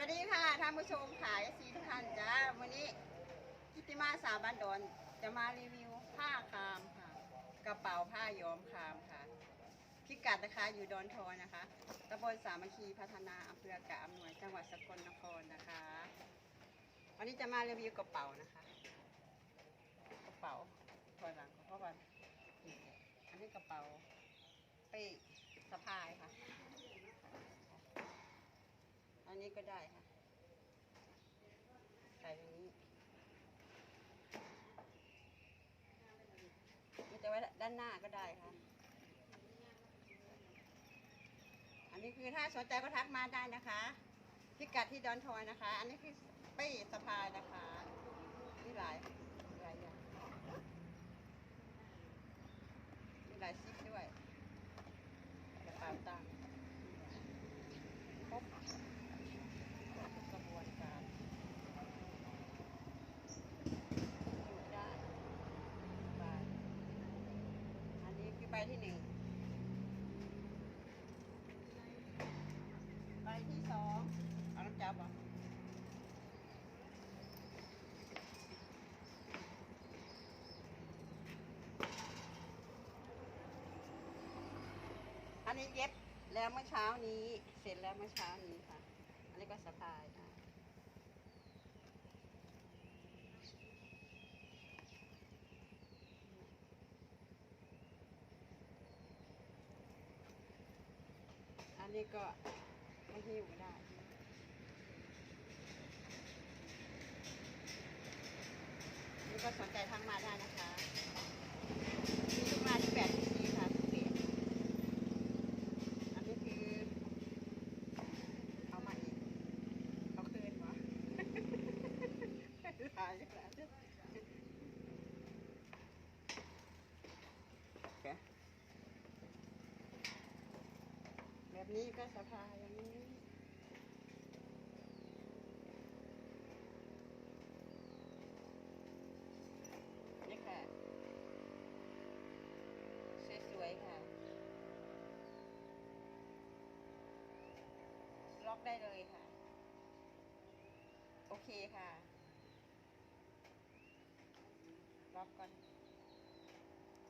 วัสดีค่ะท่านผู้ชมขายสีทุกท่านจ้าวันนี้กิติมาสาบ้านดอนจะมารีวิวผ้าคามค่ะ กระเป๋าผ้าย้อมคามค่ะ พิกัดนะคะอยู่ดอนทอนนะคะตำบลสามัคคีพัฒนาอำเภอกะอำนวยจังหวัดสกลนครนะคะ วันนี้จะมารีวิวกระเป๋านะคะ กระเป๋าถอยหลังเพราะว่าอันนี้กระเป๋าเป้สะพายค่ะ ก็ได้ค่ะใส่ตรงนี้มันจะไว้ด้านหน้าก็ได้ค่ะ อันนี้คือถ้าสนใจก็ทักมาได้นะคะ พิกัดที่ดอนทอยนะคะ อันนี้คือเป้สะพายนะคะนี่หลายหลายอย่างมีหลายซิปด้วยกระเป๋าตังค์รบ กระบวนการอยู่ได้ใบอันนี้คือใบที่หนึ่งใบที่สองเอาน้ำ จับอะอันนี้เย็บแล้วเมื่อเช้านี้ เสร็จแล้วเมื่อเช้านี้ค่ะ อันนี้ก็สะพายค่ะอันนี้ก็ไม่หิ้วก็ได้ สนใจทั้งมาได้นะคะมีทุกมาที่แปดที่สี่ค่ะทุกเปลี่ยนอันนี้คือ เอามาอีก เอาคืนวะหลายขนาดนี้โอเคแบบนี้ก็สะพายอย่างนี้นี่ค่ะ สวยๆ ค่ะ ล็อกได้เลยค่ะ โอเคค่ะ ล็อกก่อน